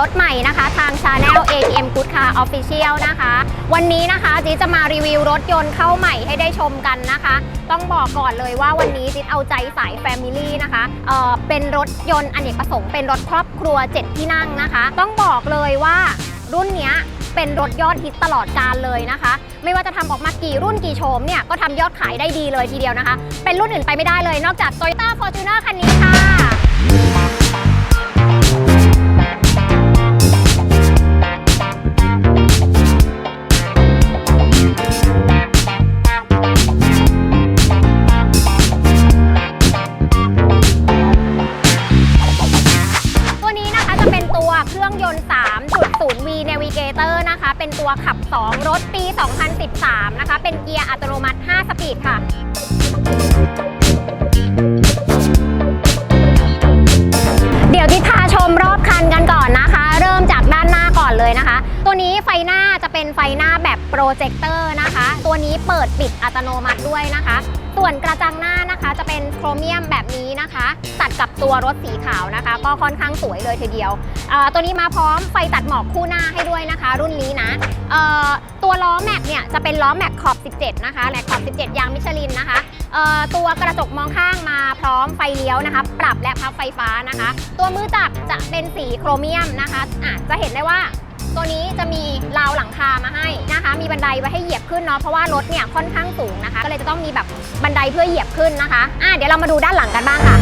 รถใหม่นะคะ ทาง Channel ATM Good Car Official นะคะ วันนี้นะคะจิ๊ดจะมารีวิวรถยนต์เข้าใหม่ให้ได้ชมกันนะคะ ต้องบอกก่อนเลยว่าวันนี้จิ๊ดเอาใจสาย Family นะคะเอ่อเป็นรถยนต์อเนกประสงค์เป็นรถครอบครัว 7 ที่นั่งนะคะ ต้องบอกเลยว่ารุ่นนี้เป็นรถยอดฮิตตลอดกาลเลยนะคะ ไม่ว่าจะทำออกมากี่รุ่นกี่โฉมเนี่ยก็ทำยอดขายได้ดีเลยทีเดียวนะคะ เป็นรุ่นอื่นไปไม่ได้เลยนอกจาก Toyota Fortuner คันนี้ค่ะ Navigator นะคะ เป็นตัวขับ 2 รถปี 2013 นะคะ เป็นเกียร์อัตโนมัติ 5 สปีดค่ะเดี๋ยวที่พาชมรอบคันกันก่อนนะคะ เริ่มจากด้านหน้าก่อนเลยนะคะ ตัวนี้ไฟหน้าจะเป็นไฟหน้าแบบ โปรเจคเตอร์นะคะ ตัวนี้เปิดปิดอัตโนมัติด้วยนะคะ ส่วนกระจังหน้านะคะจะเป็นโครเมียมแบบนี้นะคะ ตัดกับตัวรถสีขาวนะคะ ก็ค่อนข้างสวยเลยทีเดียว ตัวนี้มาพร้อมไฟตัดหมอกคู่หน้าให้ด้วยนะคะ รุ่นนี้นะตัวล้อแม็กเนี่ยจะเป็นล้อแม็กขอบ 17 นะคะแม็กขอบ 17 ยางมิชลินนะคะตัวกระจกมองข้างมาพร้อมไฟเลี้ยวนะคะ ปรับและพับไฟฟ้านะคะ ตัวมือจับจะเป็นสีโครเมียมนะคะะจะเห็นได้ว่าตัวนี้จะมีราวหลังคามาให้ บันไดไว้ให้เหยียบขึ้นเนาะเพราะว่ารถเนี่ยค่อนข้างสูงนะคะ ก็เลยจะต้องมีแบบบันไดเพื่อเหยียบขึ้นนะคะอะเดี๋ยวเรามาดูด้านหลังกันบ้างค่ะ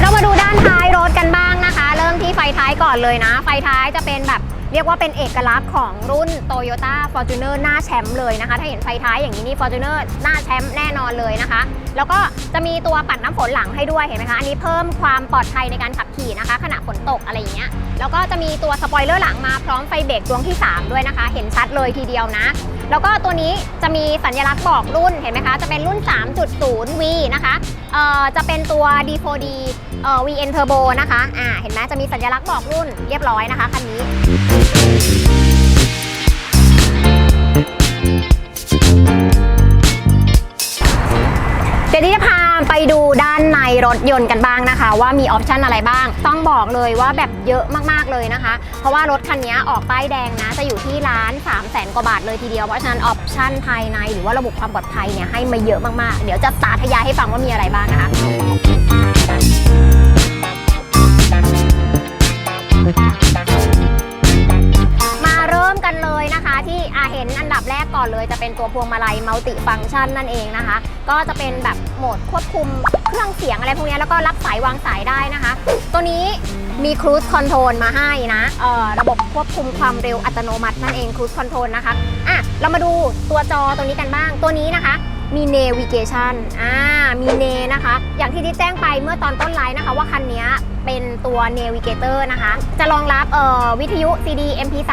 เรามาดูด้านท้ายรถกันบ้างนะคะ เริ่มที่ไฟท้ายก่อนเลยนะ ไฟท้ายจะเป็นแบบ เรียกว่าเป็นเอกลักษณ์ของรุ่น Toyota Fortuner หน้าแชมป์เลยนะคะ ถ้าเห็นไฟท้ายอย่างนี้นี่ Fortuner หน้าแชมป์แน่นอนเลยนะคะ แล้วก็จะมีตัวปัดน้ำฝนหลังให้ด้วยเห็นไหมคะ อันนี้เพิ่มความปลอดภัยในการขับขี่นะคะ ขณะฝนตกอะไรอย่างเงี้ย แล้วก็จะมีตัวสปอยเลอร์หลังมาพร้อมไฟเบรกดวงที่ 3 ด้วยนะคะ เห็นชัดเลยทีเดียวนะ แล้วก็ตัวนี้จะมีสัญลักษณ์บอกรุ่นเห็นไหมคะ จะเป็นรุ่น 3.0V นะคะเอ่อจะเป็นตัว D4D เอ่อ VN Turbo นะคะอ่าเห็นไหมจะมีสัญลักษณ์บอกรุ่นเรียบร้อยนะคะคันนี้เดี๋ยวนี้จะพา ไปดูด้านในรถยนต์กันบ้างนะคะ ว่ามีออปชันอะไรบ้าง ต้องบอกเลยว่าแบบเยอะมากๆเลยนะคะ เพราะว่ารถคันนี้ออกป้ายแดงนะ จะอยู่ที่ร้าน3 0 0แสนกว่าบาทเลยทีเดียว เพราะฉะนั้นออปชันภายในหรือว่าระบบความปลอดภัยเนี่ยให้มาเยอะมากๆ เดี๋ยวจะสาธยายให้ฟังว่ามีอะไรบ้างนะคะมาเริ่มกัน เลยนะคะ ที่อาเห็นอันดับแรกก่อนเลย จะเป็นตัวพวงมาลัยมัลติฟังชันนั่นเองนะคะ ก็จะเป็นแบบโหมดควบคุมเครื่องเสียงอะไรพวกนี้แล้วก็รับสายวางสายได้นะคะ ตัวนี้มีครู e คอนโทรลมาให้นะเอ่อระบบควบคุมความเร็วอัตโนมัตินั่นเองครู e คอนโทรลนะคะอะเรามาดูตัวจอตัวนี้กันบ้าง ตัวนี้นะคะมี navigation อ่า มีเนนะคะ อย่างที่ที่แจ้งไปเมื่อตอนต้นไลน์นะคะ ว่าคันนี้ เป็นตัว navigator นะคะ จะรองรับวิทยุ CD MP3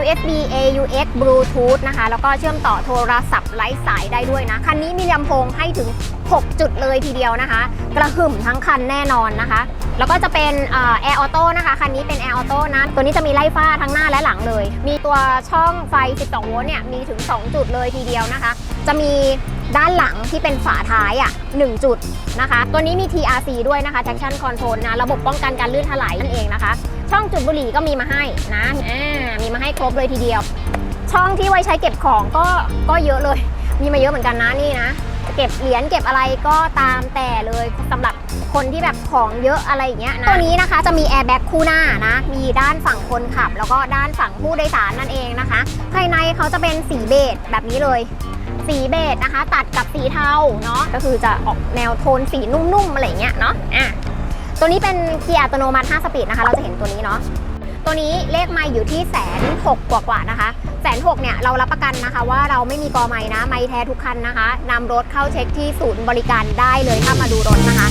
USB AUX Bluetooth นะคะ แล้วก็เชื่อมต่อโทรศัพท์ไร้สายได้ด้วยนะ คันนี้มีลำโพงให้ถึง 6 จุดเลยทีเดียวนะคะ กระหึ่มทั้งคันแน่นอนนะคะ แล้วก็จะเป็นแอร์ออโต้นะคะ คันนี้เป็นแอร์ออโต้นะ ตัวนี้จะมีไล่ฟ้าทั้งหน้าและหลังเลย มีตัวช่องไฟ 12 โวลต์เนี่ย มีถึง 2 จุดเลยทีเดียวนะคะ จะมี ด้านหลังที่เป็นฝาท้ายอะ 1 จุดนะคะ ตัวนี้มี TRC ด้วยนะคะ traction control นะ ระบบป้องกันการลื่นถลายนั่นเองนะคะ ช่องจุดบุหรี่ก็มีมาให้นะมีมาให้ครบเลยทีเดียว ช่องที่ไว้ใช้เก็บของก็ก็เยอะเลย มีมาเยอะเหมือนกันนะนี่นะเก็บเหรียญเก็บอะไรก็ตามแต่เลยสำหรับคนที่แบบของเยอะอะไรอย่างเงี้ยนะตัวนี้นะคะจะมีแอร์แบ็กคู่หน้านะ มีด้านฝั่งคนขับ แล้วก็ด้านฝั่งผู้โดยสารนั่นเองนะคะ ภายในเขาจะเป็นสีเบจแบบนี้เลย สีเบจนะคะ ตัดกับสีเทาเนาะก็คือจะออกแนวโทนสีนุ่มๆอะไรเงี้ยเนาะอะตัวนี้เป็นเกียร์อัตโนมัติ 5 สปีดนะคะ เราจะเห็นตัวนี้เนาะตัวนี้เลขไมล์อยู่ที่แสนหกกว่าๆนะคะแสนหกเนี่ยเรารับประกันนะคะ ว่าเราไม่มีกอไม้นะ ไม้แท้ทุกคันนะคะนำรถเข้าเช็คที่ศูนย์บริการได้เลยถ้ามาดูรถนะคะ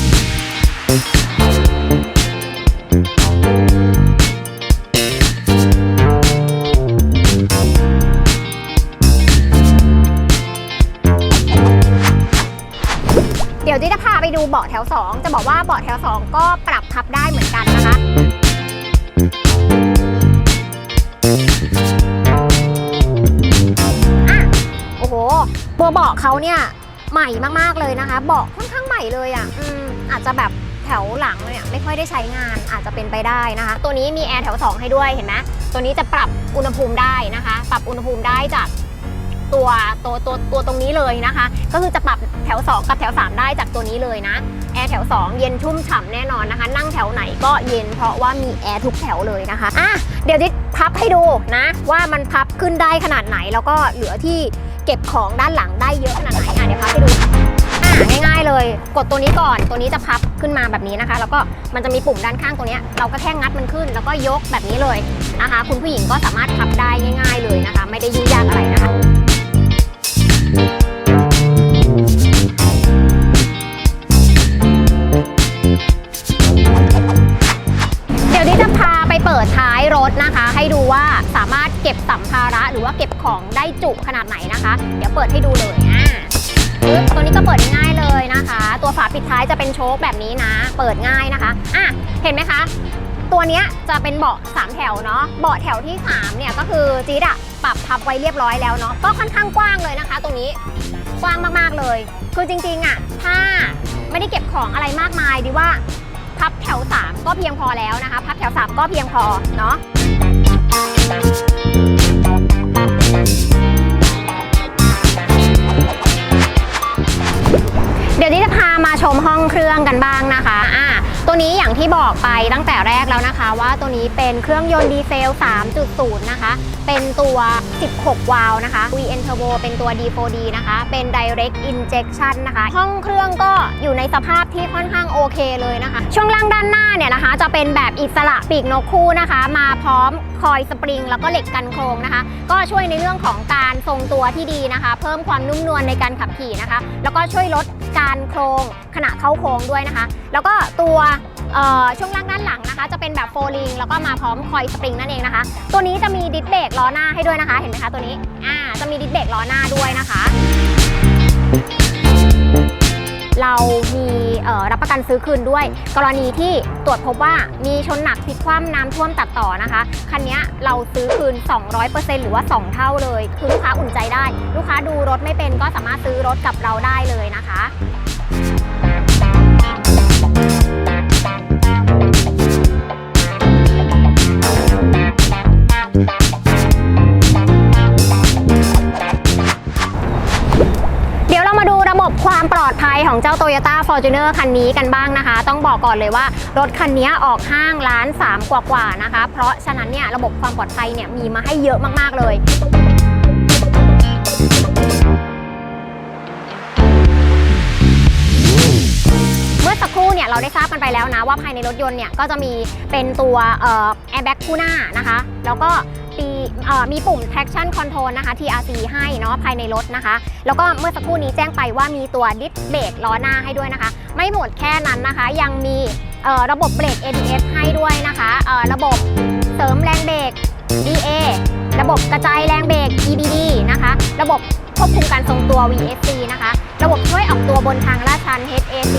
ดูเบาะแถว 2 จะบอกว่าเบาะแถว 2 ก็ปรับพับได้เหมือนกันนะคะอโอ้โห ตัวเบาะเขาเนี่ยใหม่มากๆเลยนะคะ เบาะค่อนข้างใหม่เลยอะอืมอาจจะแบบแถวหลังเนี่ยไม่ค่อยได้ใช้งานอาจจะเป็นไปได้นะคะ ตัวนี้มีแอร์แถว 2 ให้ด้วยเห็นไหมตัวนี้จะปรับอุณหภูมิได้นะคะ ปรับอุณหภูมิได้จาก ตัวตัวตัวตัวตรงนี้เลยนะคะ ก็คือจะปรับแถว 2 กับแถว 3 ได้จากตัวนี้เลยนะ แอร์แถว 2 เย็นชุ่มฉ่ำแน่นอนนะคะ นั่งแถวไหนก็เย็นเพราะว่ามีแอร์ทุกแถวเลยนะคะอะเดี๋ยวจะพับให้ดูนะ ว่ามันพับขึ้นได้ขนาดไหน แล้วก็เหลือที่เก็บของด้านหลังได้เยอะขนาดไหนอะเดี๋ยวพับให้ดูอะง่ายๆเลย กดตัวนี้ก่อน ตัวนี้จะพับขึ้นมาแบบนี้นะคะ แล้วก็มันจะมีปุ่มด้านข้างตัวนี้ เราก็แค่งัดมันขึ้น แล้วก็ยกแบบนี้เลยนะคะ คุณผู้หญิงก็สามารถพับได้ง่าย ๆเลยนะคะ ไม่ได้ยุ่งยากอะไรนะคะ ก็บสัมภาระหรือว่าเก็บของได้จุขนาดไหนนะคะ เดี๋ยวเปิดให้ดูเลยอ่าปึ๊บตัวนี้ก็เปิดง่ายเลยนะคะ ตัวฝาปิดท้ายจะเป็นโชคแบบนี้นะ เปิดง่ายนะคะอะเห็นไหมคะ ตัวนี้จะเป็นเบาะ3แถวเนาะเบาะแถวที่3เนี่ยก็คือจีดอะปรับพับไว้เรียบร้อยแล้วเนาะก็ค่อนข้างกว้างเลยนะคะ ตรงนี้กว้างมากๆเลย คือจริงๆอะถ้าไม่ได้เก็บของอะไรมากมายดีว่าพับแถว 3 ก็เพียงพอแล้วนะคะ พับแถว 3 ก็เพียงพอเนาะ เดี๋ยวนี้จะพามาชมห้องเครื่องกันบ้างนะคะอะ ตัวนี้อย่างที่บอกไปตั้งแต่แรกแล้วนะคะ ว่าตัวนี้เป็นเครื่องยนต์ดีเซล 3.0 นะคะ เป็นตัว 16 วาล์วนะคะ VN Turbo เป็นตัว D4D นะคะ เป็น Direct Injection นะคะ ห้องเครื่องก็อยู่ในสภาพที่ค่อนข้างโอเคเลยนะคะ ช่วงล่างด้านหน้าเนี่ยนะคะ จะเป็นแบบอิสระปีกนกคู่นะคะ มาพร้อมคอยสปริง แล้วก็เหล็กกันโครงนะคะ ก็ช่วยในเรื่องของการทรงตัวที่ดีนะคะ เพิ่มความนุ่มนวลในการขับขี่นะคะ แล้วก็ช่วยลด การโครงขณะเข้าโค้งด้วยนะคะ แล้วก็ตัวช่วงล่างด้านหลังนะคะ จะเป็นแบบโฟลิงแล้วก็มาพร้อมคอยสปริงนั่นเองนะคะ ตัวนี้จะมีดิสเบรกล้อหน้าให้ด้วยนะคะ เห็นไหมคะตัวนี้อ่าจะมีดิสเบรกล้อหน้าด้วยนะคะ เรามีรับประกันซื้อคืนด้วย กรณีที่ตรวจพบว่ามีชนหนักพลิกคว่ำน้ำท่วมตัดต่อนะคะคันนี้เราซื้อคืน 200%หรือว่า 2 เท่าเลย คือลูกค้าอุ่นใจได้ ลูกค้าดูรถไม่เป็นก็สามารถซื้อรถกับเราได้เลยนะคะ ของเจ้า Toyota Fortuner คันนี้กันบ้างนะคะ ต้องบอกก่อนเลยว่ารถคันนี้ออกห้างล้าน3กว่าๆนะคะ เพราะฉะนั้นเนี่ยระบบความปลอดภัยเนี่ยมีมาให้เยอะมากๆเลย อสักครู่เนี่ยเราได้ทราบกันไปแล้วนะว่าภายในรถยนต์เนี่ยก็จะมีเป็นตัวแอร์แบ็กคู่หน้านะคะ แล้วก็ปีมีปุ่ม traction control นะคะ TRC ให้เนาะภายในรถนะคะ แล้วก็เมื่อสักครู่นี้แจ้งไปว่ามีตัวดิสเบรกล้อหน้าให้ด้วยนะคะ ไม่หมดแค่นั้นนะคะ ยังมีระบบเบรก ABS ให้ด้วยนะคะระบบเสริมแรงเบรก DA ระบบกระจายแรงเบรก EBD นะคะ ระบบ ควบคุมการทรงตัว VSC นะคะ ระบบช่วยออกตัวบนทางลาดชัน HAC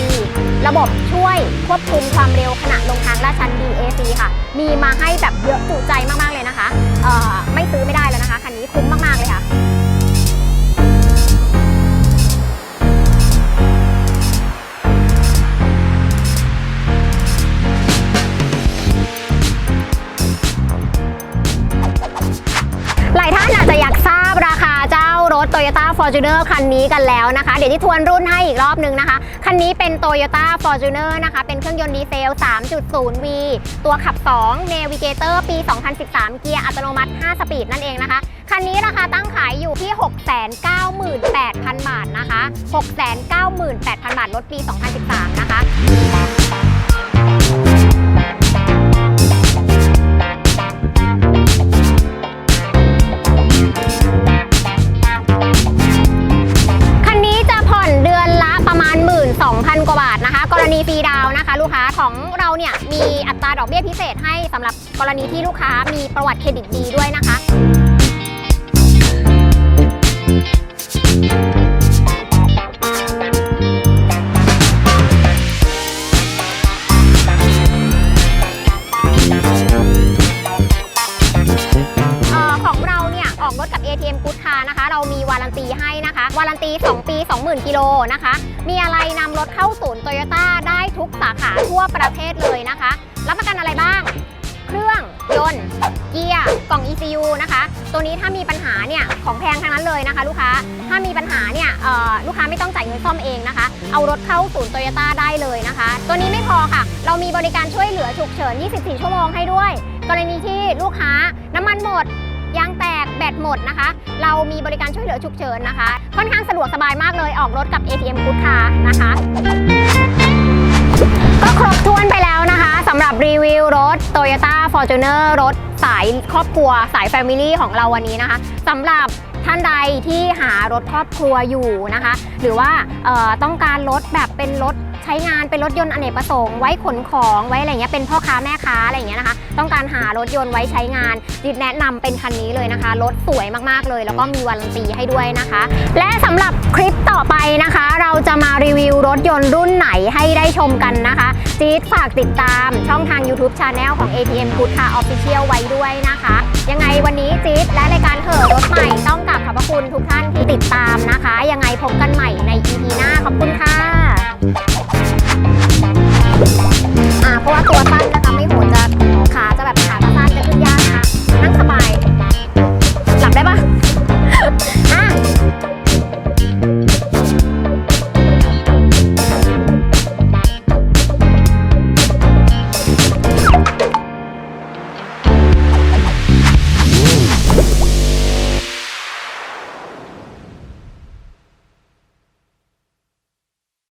ระบบช่วยควบคุมความเร็วขณะลงทางลาดชัน DAC ค่ะ มีมาให้แบบเยอะจุใจมากๆเลยนะคะเอ่อไม่ซื้อไม่ได้แล้วนะคะ คันนี้คุ้มมากๆเลยค่ะ Toyota Fortuner คันนี้กันแล้วนะคะ เดี๋ยวที่ทวนรุ่นให้อีกรอบนึงนะคะ คันนี้เป็น Toyota Fortuner นะคะ เป็นเครื่องยนต์ดีเซล 3.0V ตัวขับ 2 Navigator ปี 2013 เกียร์อัตโนมัติ 5 สปีดนั่นเองนะคะ คันนี้ราคาตั้งขายอยู่ที่ 698,000 บาทนะคะ 698,000 บาทรถปี 2013 นะคะ ดอกเบี้ยพิเศษให้สำหรับกรณีที่ลูกค้ามีประวัติเครดิตดีด้วยนะคะ เอ่อของเราเนี่ยออกรถกับ ATM Good คานะคะ เรามีวารันตีให้นะคะ วารันตี 2 ปี 20,000 กิโลนะคะ มีอะไรนำรถเข้าศูนย์โตโยต้าได้ทุกสาขาทั่วประเทศเลยนะคะ รับประกันอะไรบ้าง เครื่องยนต์เกียร์กล่อง ECU นะคะ ตัวนี้ถ้ามีปัญหาเนี่ยของแพงทั้งนั้นเลยนะคะ ลูกค้าถ้ามีปัญหาเนี่ยเอ่อลูกค้าไม่ต้องจ่ายเงินซ่อมเองนะคะ เอารถเข้าศูนย์โตโยต้าได้เลยนะคะ ตัวนี้ไม่พอค่ะ เรามีบริการช่วยเหลือฉุกเฉิน 24 ชั่วโมงให้ด้วย กรณีที่ลูกค้าน้ำมันหมดยางแตกแบตหมดนะคะ เรามีบริการช่วยเหลือฉุกเฉินนะคะ ค่อนข้างสะดวกสบายมากเลยออกรถกับ ATM Good Car นะคะ ครบถ้วนไปแล้วนะคะสำหรับรีวิวรถ Toyota Fortuner รถสายครอบครัวสาย Family ของเราวันนี้นะคะสำหรับท่านใดที่หารถครอบครัวอยู่นะคะ หรือว่าต้องการรถแบบเป็นรถใช้งานเป็นรถยนต์อเนกประสงค์ไว้ขนของไว้อะไรเงี้ยเป็นพ่อค้าแม่ค้าอะไรเงี้ยนะคะ ต้องการหารถยนต์ไว้ใช้งานดิดแนะนำเป็นคันนี้เลยนะคะ รถสวยมากๆเลย แล้วก็มีวารันตีให้ด้วยนะคะ และสำหรับคลิปต่อไปนะคะ รีวิวรถยนต์รุ่นไหนให้ได้ชมกันนะคะ จี๊ดฝากติดตามช่องทาง YouTube Channel ของ ATM Good Car Official ไว้ด้วยนะคะ ยังไงวันนี้จี๊ดและรายการเถอะรถใหม่ต้องกลับขอบพระคุณทุกท่านที่ติดตามนะคะ ยังไงพบกันใหม่ใน EP หน้าขอบคุณค่ะอ่าเพราะว่าตัวสั้นนะทำให้โหดจะ